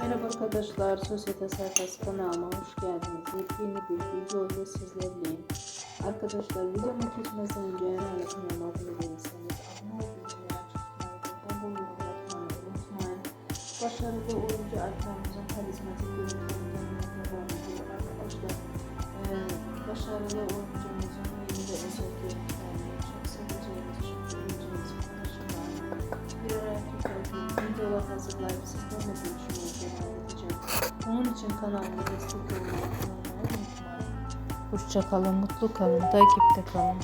Merhaba arkadaşlar, Sosyete Sayfası kanalıma hoş geldiniz. Yepyeni bir video ile sizlerleyim. Arkadaşlar videoma geçmeden önce eğer hala kanalıma abone değilseniz abone olmayı ve unutmayın. Başarılı oyuncu arkadaşımızın karizmatik görüntülerinden devam ediyor arkadaşlar. Ee, başarılı oyuncumuzun yeni ve özel Videolar hazırlayıp sizlerle görüşmeye devam edeceğim. Onun için kanalıma destek olmayı unutmayın. Hoşçakalın, mutlu kalın, takipte kalın.